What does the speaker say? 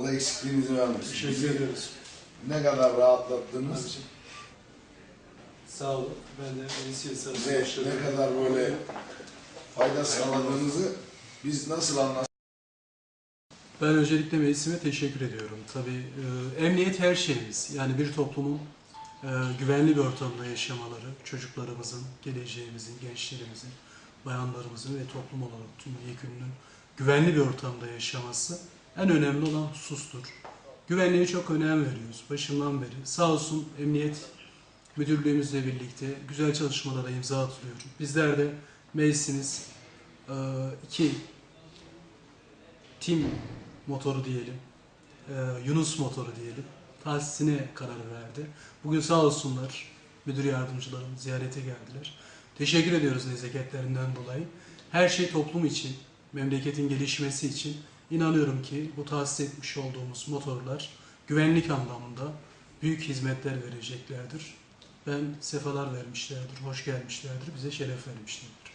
Allah eksikliğinizi vermesin. Teşekkür Bizi ediyoruz. Ne kadar rahatlattınız. Abicim. Sağ olun. Ben de Enisiye Bize Sarısı ne kadar böyle fayda sağladığınızı biz nasıl anlatsak Ben öncelikle meclisime teşekkür ediyorum. Tabii e, emniyet her şeyimiz. Yani bir toplumun e, güvenli bir ortamda yaşamaları, çocuklarımızın, geleceğimizin, gençlerimizin, bayanlarımızın ve toplum olarak tüm yekününün güvenli bir ortamda yaşaması en önemli olan husustur. Güvenliğe çok önem veriyoruz başından beri. Sağ olsun emniyet müdürlüğümüzle birlikte güzel çalışmalara imza atılıyor. Bizler de meclisimiz e, iki tim motoru diyelim, e, Yunus motoru diyelim, tahsisine karar verdi. Bugün sağ olsunlar müdür yardımcılarım ziyarete geldiler. Teşekkür ediyoruz nezaketlerinden dolayı. Her şey toplum için, memleketin gelişmesi için inanıyorum ki bu tahsis etmiş olduğumuz motorlar güvenlik anlamında büyük hizmetler vereceklerdir. Ben sefalar vermişlerdir, hoş gelmişlerdir, bize şeref vermişlerdir.